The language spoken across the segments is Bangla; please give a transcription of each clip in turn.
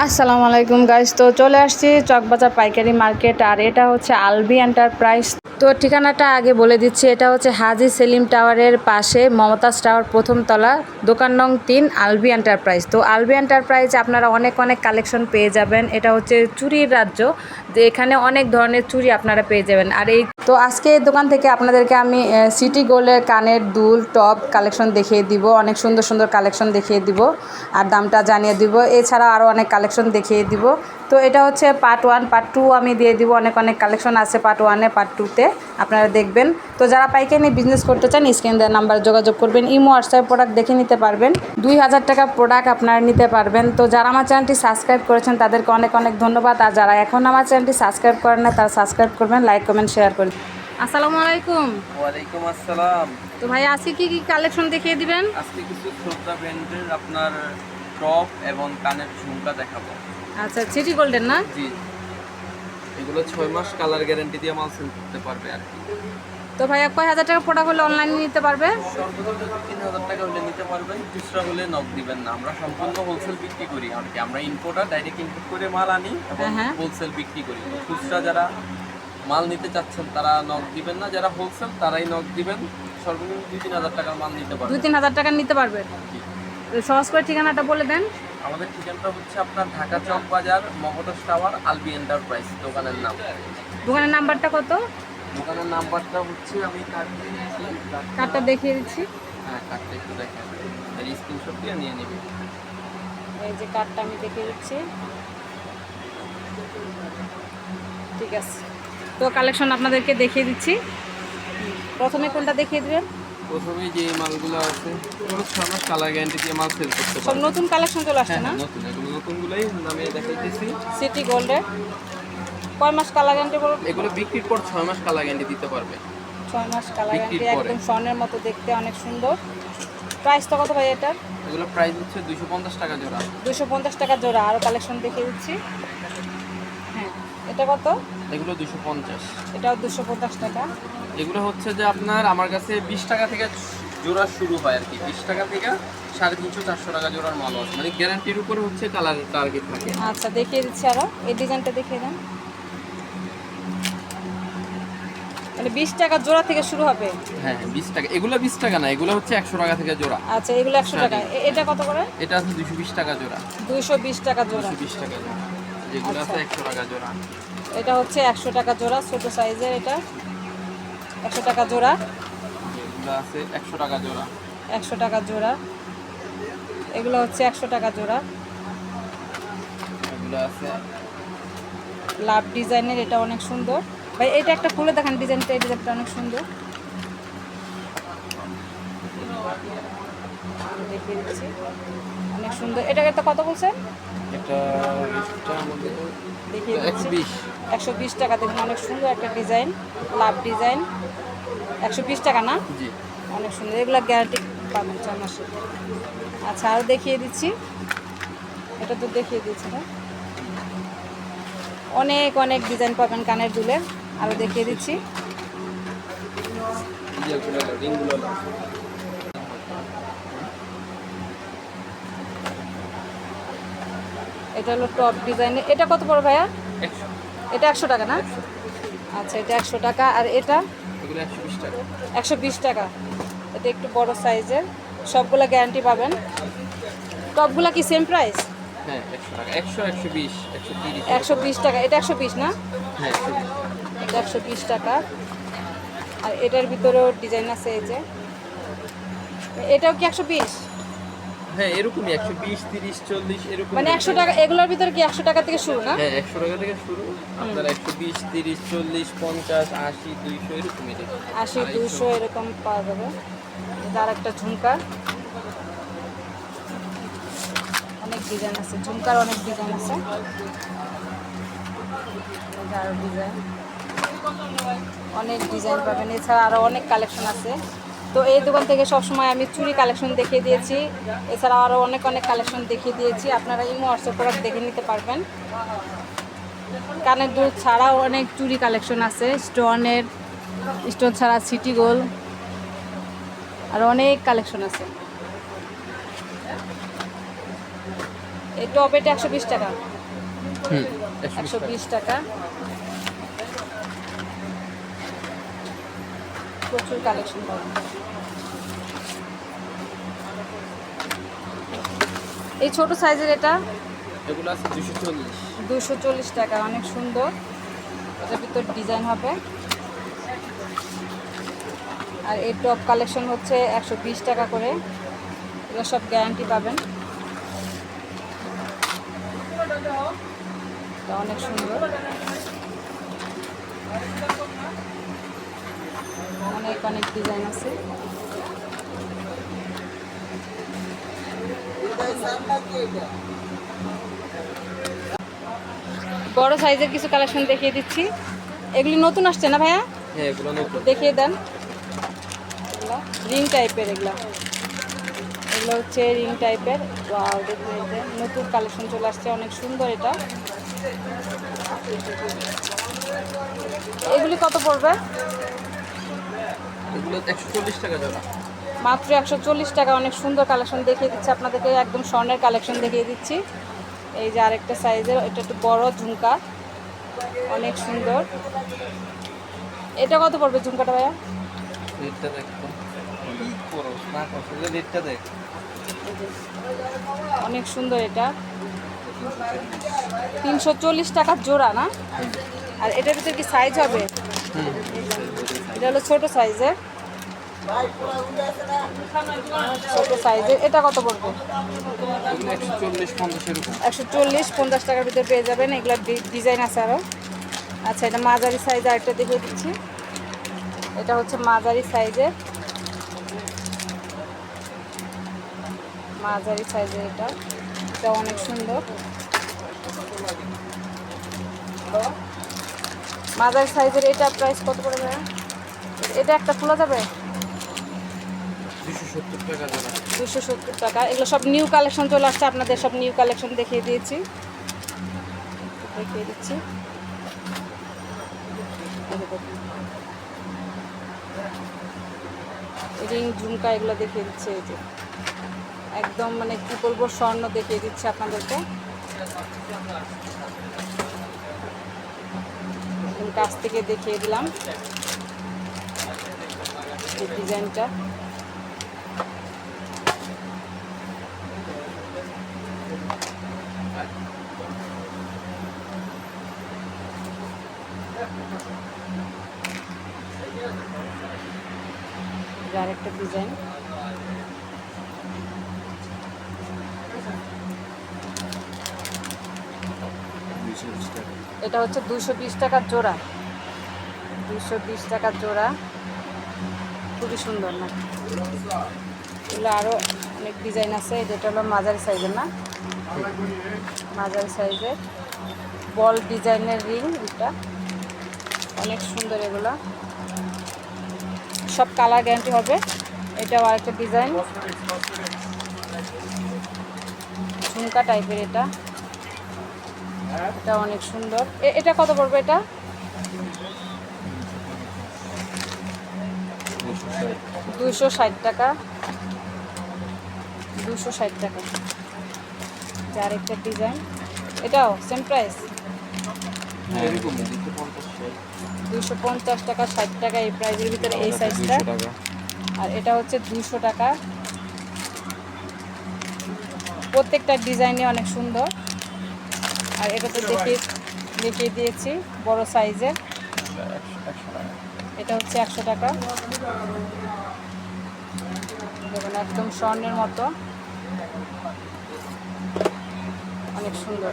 আসসালামু আলাইকুম গাইজ তো চলে আসছি চকবাজার পাইকারি মার্কেট আর এটা হচ্ছে আলবি এন্টারপ্রাইজ তো ঠিকানাটা আগে বলে দিচ্ছি, এটা হচ্ছে হাজি সেলিম টাওয়ারের পাশে মমতাজ টাওয়ার প্রথম তলা, দোকান নং তিন, আলবি এন্টারপ্রাইজ। তো আলবি এন্টারপ্রাইজে আপনারা অনেক অনেক কালেকশন পেয়ে যাবেন। এটা হচ্ছে চুরির রাজ্য, যে এখানে অনেক ধরনের চুরি আপনারা পেয়ে যাবেন। আর এই তো আজকে এই দোকান থেকে আপনাদেরকে আমি সিটি গোল্ডের কানের দুল, টপ কালেকশন দেখিয়ে দিব, অনেক সুন্দর সুন্দর কালেকশন দেখিয়ে দিব আর দামটা জানিয়ে দিব। এছাড়া আরও অনেক কালেকশন দেখিয়ে দিব। তো এটা হচ্ছে পার্ট ওয়ান, পার্ট টু আমি দিয়ে দিব। অনেক অনেক কালেকশন আছে পার্ট ওয়ানে, পার্ট টুতে। আপনারা দেখবেন। তো যারা পাইকারি বিজনেস করতে চান স্ক্রিন দেওয়ার নাম্বার যোগাযোগ করবেন। ইমো হোয়াটসঅ্যাপ প্রোডাক্ট দেখে নিতে পারবেন। দুই হাজার টাকা প্রোডাক্ট আপনারা নিতে পারবেন। তো যারা আমার চ্যানেলটি সাবস্ক্রাইব করেছেন তাদেরকে অনেক অনেক ধন্যবাদ। আর যারা এখন আমার চ্যানেলটি সাবস্ক্রাইব করেন না তারা সাবস্ক্রাইব করবেন লাইক কমেন্ট শেয়ার করে আসসালামু আলাইকুম। ওয়ালাইকুম আসসালাম। তো ভাই আজকে কি কি কালেকশন দেখিয়ে দিবেন? আজকে কিছু শ্রদ্ধা ব্র্যান্ডের আপনার টপ এবং কানের ঝুমকা দেখাবো। আচ্ছা সিটি গোল্ডেন না? জি। এগুলো ছয় মাস কালার গ্যারান্টি দিয়ে মাল সেল করতে পারবে আর কি। তো ভাইয়া কয় হাজার টাকা প্রোডাক্ট হলে অনলাইনে নিতে পারবে? সর্বোচ্চ তিন হাজার টাকা হলে নিতে পারবেন খুচরা হলে নক দিবেন না। আমরা সম্পূর্ণ হোলসেল বিক্রি করি আর কি। আমরা ইম্পোর্টার ডাইরেক্ট ইম্পোর্ট করে মাল আনি এবং হ্যাঁ, হ্যাঁ। হোলসেল বিক্রি করি। খুচরা যারা মাল নিতে চাচ্ছেন তারা নক দিবেন না। যারা হোলসেল তারাই নক দিবেন। সর্বনিম্ন দুই তিন হাজার টাকার মাল নিতে দুই পারবেন তিন হাজার টাকা নিতে পারবে। সহজ করে ঠিকানাটা বলে দেন। আমাদের ঠিকানাটা হচ্ছে আপনার ঢাকা চক বাজার মমতাজ টাওয়ার আলবি এন্টারপ্রাইজ দোকানের নাম। দোকানের নাম্বারটা কত? দোকানের নাম্বারটা হচ্ছে আমি কার্ড কার্ডটা দেখিয়ে দিচ্ছি। হ্যাঁ কার্ডটা একটু দেখেন। স্ক্রিনশট দিয়ে নিয়ে নিবি। এই যে কার্ডটা আমি দেখিয়ে দিচ্ছি। ঠিক আছে। তো কালেকশন আপনাদেরকে দেখিয়ে দিচ্ছি। প্রথমে কোনটা দেখিয়ে দিবেন? প্রথমে যে মালগুলো আছে এগুলো ছ মাস কালার গ্যারান্টি দিয়ে মাল সেল করতে সব নতুন কালেকশন চলে আসছে হ্যাঁ না? নতুন এগুলো নতুনগুলোই আমি দেখাইতেছি। সিটি গোল্ডের কয় মাস কালার গ্যারান্টি বলুন এগুলো বিক্রির পর ছয় মাস কালার গ্যারান্টি দিতে পারবে। ছয় মাস কালার গ্যারান্টি একদম স্বর্ণের মতো দেখতে অনেক সুন্দর। প্রাইসটা কত ভাই এটার? এগুলো প্রাইস হচ্ছে দুশো পঞ্চাশ টাকা জোড়া। দুশো পঞ্চাশ টাকা জোড়া। আরও কালেকশন দেখিয়ে দিচ্ছি। এটা কত? এগুলো দুশো পঞ্চাশ। এটাও দুশো পঞ্চাশ টাকা। এগুলো হচ্ছে যে আপনার আমার কাছে বিশ টাকা থেকে জোড়া শুরু হয় আর কি। বিশ টাকা থেকে সাড়ে তিনশো চারশো টাকা জোড়ার মাল আছে। মানে গ্যারান্টির উপরে হচ্ছে কালার টার্গেট থাকে। আচ্ছা দেখিয়ে দিচ্ছি আরও এই ডিজাইনটা দেখিয়ে দেন। মানে বিশ টাকা জোড়া থেকে শুরু হবে? হ্যাঁ বিশ টাকা। এগুলো বিশ টাকা না এগুলো হচ্ছে একশো টাকা থেকে জোড়া। আচ্ছা এগুলো একশো টাকা। এ- এটা কত করে? এটা আছে দুশো বিশ টাকা জোড়া। দুইশো বিশ টাকা জোড়া। দুশো বিশ টাকা জোড়া। আচ্ছা। এটা হচ্ছে একশো টাকা জোড়া ছোট সাইজের এটা। একশো টাকা জোড়া। আছে একশো টাকা জোড়া। একশো টাকা জোড়া। এগুলো হচ্ছে একশো টাকা জোড়া। এগুলো আছে। লাভ ডিজাইনের এটা অনেক সুন্দর। ভাই এটা একটা খুলে দেখান ডিজাইনটা এই ডিজাইনটা অনেক সুন্দর। দেখিয়ে দিচ্ছি। অনেক সুন্দর। এটা এটা কত বলছেন? দেখিয়ে দিচ্ছি। একশো বিশ টাকা। দেখুন অনেক সুন্দর একটা ডিজাইন লাভ ডিজাইন। একশো বিশ টাকা না? অনেক সুন্দর। এগুলো গ্যারান্টি পাবেন ছয় মাসে। আচ্ছা আরও দেখিয়ে দিচ্ছি। এটা তো দেখিয়ে দিচ্ছি না? অনেক অনেক ডিজাইন পাবেন কানের দুলের আরও দেখিয়ে দিচ্ছি। এটা হলো টপ ডিজাইনের এটা কত পড়ে ভাইয়া? এটা একশো টাকা না? আচ্ছা এটা একশো টাকা। আর এটা? একশো বিশ টাকা। এটা একটু বড় সাইজের। সবগুলো গ্যারান্টি পাবেন। টপগুলো কি সেম প্রাইস হ্যাঁ একশো বিশ একশো বিশ টাকা। এটা একশো বিশ না? হ্যাঁ এটা একশো বিশ টাকা। আর এটার ভিতরেও ডিজাইন আছে এই যে। এটাও কি একশো বিশ? হ্যাঁ এরকমই একশো বিশ তিরিশ চল্লিশ এরকম মানে একশো টাকা এগুলোর ভিতরে কি একশো টাকা থেকে শুরু না? হ্যাঁ একশো টাকা থেকে শুরু। আপনার একশো বিশ তিরিশ চল্লিশ পঞ্চাশ আশি দুইশো এরকমই আশি দুশো এরকম পাওয়া যাবে। আর একটা ঝুমকা। অনেক ডিজাইন আছে। ঝুমকার অনেক ডিজাইন আছে। আরও ডিজাইন অনেক ডিজাইন পাবেন। এছাড়া আরও অনেক কালেকশন আছে। তো এই দোকান থেকে সবসময় আমি চুরি কালেকশন দেখিয়ে দিয়েছি। এছাড়া আরও অনেক অনেক কালেকশন দেখিয়ে দিয়েছি। আপনারা ইমো হোয়াটসঅ্যাপ প্রোডাক্ট দেখে নিতে পারবেন। কানের দুল ছাড়াও অনেক চুরি কালেকশন আছে। স্টোনের স্টোন ছাড়া সিটি গোল। আর অনেক কালেকশন আছে। এই টপ এটা একশো বিশ টাকা। একশো বিশ টাকা। প্রচুর কালেকশন পাবেন এই ছোট সাইজের এটা? এগুলো আছে দুশো চল্লিশ। দুশো চল্লিশ টাকা অনেক সুন্দর। এটার ভিতর ডিজাইন হবে। আর এই টপ কালেকশন হচ্ছে একশো বিশ টাকা করে। এগুলো সব গ্যারান্টি পাবেন। অনেক সুন্দর। অনেক অনেক ডিজাইন আছে। বড় সাইজের কিছু কালেকশন দেখিয়ে দিচ্ছি। এগুলি নতুন আসছে না ভাইয়া? হ্যাঁ এগুলো দেখিয়ে দেন। রিং টাইপের এগুলো। এগুলো হচ্ছে রিং টাইপের দেখুন নতুন কালেকশন চলে আসছে অনেক সুন্দর এটা। এগুলি কত পড়বে? এগুলো একশো চল্লিশ টাকা জোড়া। মাত্র একশো চল্লিশ টাকা অনেক সুন্দর কালেকশন দেখিয়ে দিচ্ছি। আপনাদেরকে একদম স্বর্ণের কালেকশন দেখিয়ে দিচ্ছি। এই যে আরেকটা সাইজের এটা একটু বড় ঝুমকা। অনেক সুন্দর। এটা কত পড়বে ঝুমকাটা ভাইয়া? অনেক সুন্দর এটা। তিনশো চল্লিশ টাকার জোড়া না? আর এটার ভিতরে কি সাইজ হবে? হুম। এটা হলো ছোট সাইজের। ছোট সাইজের। এটা কত পড়বে? একশো চল্লিশ, পঞ্চাশ টাকার ভিতরে পেয়ে যাবেন। এগুলোর ডিজাইন আছে আরও আচ্ছা এটা মাঝারি সাইজ আরেকটা দেখিয়ে দিচ্ছি। এটা হচ্ছে মাঝারি সাইজের। মাঝারি সাইজের এটা। এটা অনেক সুন্দর। মাঝারি সাইজের এটা প্রাইস কত ভাইয়া? এটা একটা খোলা যাবে? দুশো সত্তর টাকা এগুলো সব নিউ কালেকশন চলে আসছে আপনাদের সব নিউ কালেকশন দেখিয়ে দিয়েছি। দেখিয়ে দিচ্ছি। রিং ঝুমকা এগুলো দেখিয়ে দিচ্ছে এই যে। একদম মানে কি বলব স্বর্ণ দেখিয়ে দিচ্ছে আপনাদেরকে। কাছ থেকে দেখিয়ে দিলাম। এই ডিজাইনটা যে আরেকটা ডিজাইন। এটা হচ্ছে দুশো টাকার জোড়া। দুশো টাকার জোড়া। খুবই সুন্দর না? এগুলো আরও অনেক ডিজাইন আছে। যেটা হলো মাঝারি সাইজের না? মাঝারি সাইজের বল ডিজাইনের রিং এটা। অনেক সুন্দর এগুলো। সব কালার গ্যারান্টি হবে। এটাও আরেকটা ডিজাইন ঝুমকা টাইপের এটা। এটা অনেক সুন্দর। এটা কত পড়বে এটা? দুশো ষাট টাকা। দুশো ষাট টাকা। যার একটা ডিজাইন। এটাও সেম প্রাইস দুশো পঞ্চাশ টাকা ষাট টাকা এই প্রাইজের ভিতরে এই সাইজটা আর এটা হচ্ছে দুশো টাকা। প্রত্যেকটা ডিজাইনে অনেক সুন্দর। আর এটা তো দেখিয়ে দেখিয়ে দিয়েছি বড় সাইজের এটা হচ্ছে একশো টাকা। দেখুন, একদম স্বর্ণের মতো। অনেক সুন্দর।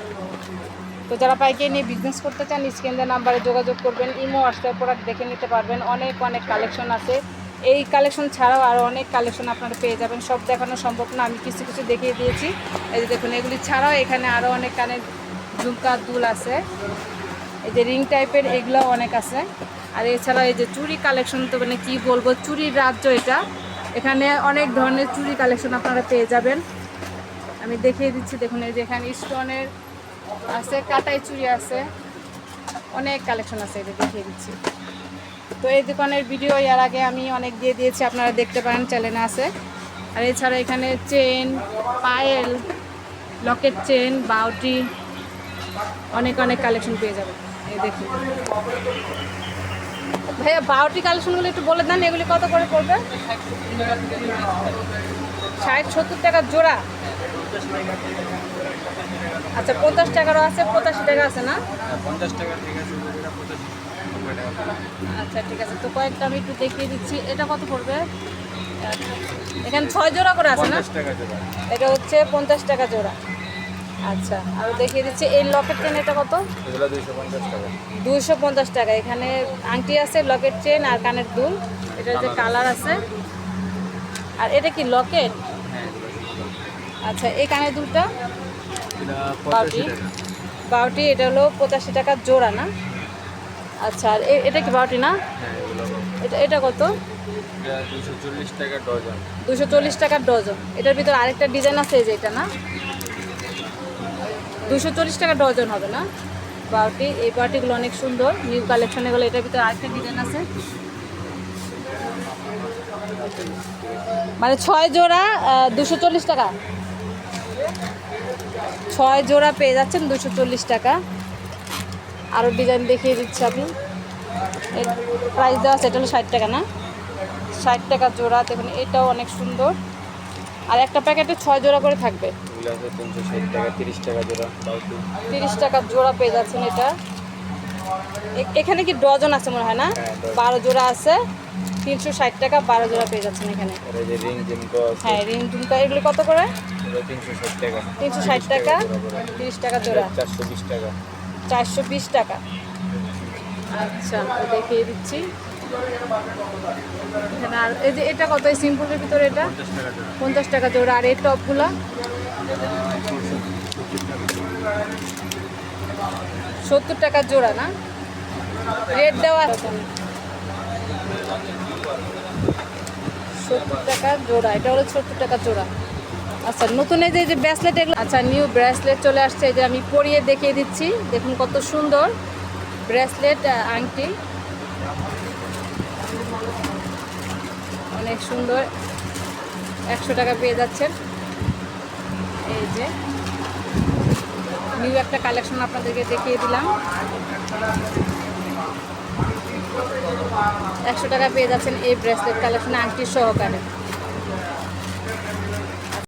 তো যারা পাইকারি নিয়ে বিজনেস করতে চান স্ক্রিনের নাম্বারে যোগাযোগ করবেন, ইমো, হোয়াটসঅ্যাপ প্রোডাক্ট দেখে নিতে পারবেন। অনেক অনেক কালেকশন আছে। এই কালেকশন ছাড়াও আরও অনেক কালেকশন আপনারা পেয়ে যাবেন। সব দেখানো সম্ভব না, আমি কিছু কিছু দেখিয়ে দিয়েছি। এই যে দেখুন, এগুলি ছাড়াও এখানে আরও অনেক কানের ঝুমকা দুল আছে। এই যে রিং টাইপের এগুলো অনেক আছে। আর এছাড়া এই যে চুরি কালেকশন তো মানে কী বলব চুরির রাজ্য এটা। এখানে অনেক ধরনের চুরি কালেকশন আপনারা পেয়ে যাবেন। আমি দেখিয়ে দিচ্ছি, দেখুন, এই যে এখানে স্টোনের আছে, কাটাই চুড়ি আছে। অনেক কালেকশন আছে এটা দেখিয়ে দিচ্ছি। তো এই দোকানের ভিডিও এর আগে আমি অনেক দিয়ে দিয়েছি, আপনারা দেখতে পারেন চ্যানেলে আছে। আর এছাড়া এখানে চেন পায়েল লকেট চেন বাউটি অনেক অনেক কালেকশন পেয়ে যাবেন। এই দেখুন। ভাইয়া বাউটি কালেকশনগুলো একটু বলে দেন এগুলি কত করে পড়বে? ষাট সত্তর টাকা জোড়া? আচ্ছা পঞ্চাশ টাকারও আছে পঁচাশি টাকা আছে না? পঞ্চাশ টাকা আচ্ছা ঠিক আছে তো কয়েকটা আমি একটু দেখিয়ে দিচ্ছি। এটা কত পড়বে? এখানে ছয় জোড়া করে আছে না? এটা হচ্ছে পঞ্চাশ টাকা জোড়া। আচ্ছা আর দেখিয়ে দিচ্ছি এই লকেট চেন এটা কত? দুইশো পঞ্চাশ টাকা। টাকা এখানে আংটি আছে লকেট চেন আর কানের দুল। এটা যে কালার আছে। আর এটা কি লকেট? হ্যাঁ আচ্ছা এই কানের দুলটা? বাউটি। বাউটি এটা হলো পঁচাশি টাকা জোড়া না? আচ্ছা আর এটা কি বাউটি না? হ্যাঁ এটা এটা কত? দুশো চল্লিশ টাকা ডজন। দুশো চল্লিশ টাকার ডজন। এটার ভিতর আরেকটা ডিজাইন আছে যে এটা না? দুশো চল্লিশ টাকা ডজন হবে না? বাউটি এই বাউটিগুলো অনেক সুন্দর। নিউ কালেকশন এগুলো এটার ভিতরে আরেকটা ডিজাইন আছে। মানে ছয় জোড়া দুশো চল্লিশ টাকা। ছয় জোড়া পেয়ে যাচ্ছেন দুশো চল্লিশ টাকা। আরও ডিজাইন দেখিয়ে দিচ্ছি আপনি প্রাইস দেওয়া আছে, এটা হলো ষাট টাকা না? ষাট টাকা জোড়া, দেখুন, এটাও অনেক সুন্দর। আর একটা প্যাকেটে ছয় জোড়া করে থাকবে। আছে তিনশো ষাট টাকা তিরিশ টাকা জোড়া। তিরিশ টাকা জোড়া পেয়ে যাচ্ছেন এটা। এখানে কি ডজন আছে মনে হয় না? হ্যাঁ, বারো জোড়া আছে তিনশো ষাট টাকা বারো জোড়া পেয়ে যাচ্ছেন এখানে। হ্যাঁ রিং ঝুমকা এগুলো কত করে? তিনশো ষাট টাকা। তিরিশ টাকা জোড়া চারশো বিশ টাকা। চারশো বিশ টাকা। আচ্ছা দেখিয়ে দিচ্ছি। এখানে আর এই যে এটা কত? এই সিম্পলের ভিতরে এটা? পঞ্চাশ টাকা জোড়া। আর এই টপগুলো? সত্তর টাকা জোড়া, না? রেট দেওয়া আছে। সত্তর টাকা জোড়া, এটা হলো সত্তর টাকা জোড়া। আচ্ছা নতুন এই যে ব্রেসলেট এগুলো আচ্ছা নিউ ব্রেসলেট চলে আসছে যে আমি পরিয়ে দেখিয়ে দিচ্ছি। দেখুন কত সুন্দর ব্রেসলেট আংটি। অনেক সুন্দর। একশো টাকা পেয়ে যাচ্ছেন। এই যে নিউ একটা কালেকশন আপনাদেরকে দেখিয়ে দিলাম। একশো টাকা পেয়ে যাচ্ছেন এই ব্রেসলেট কালেকশন আংটির সহকারে।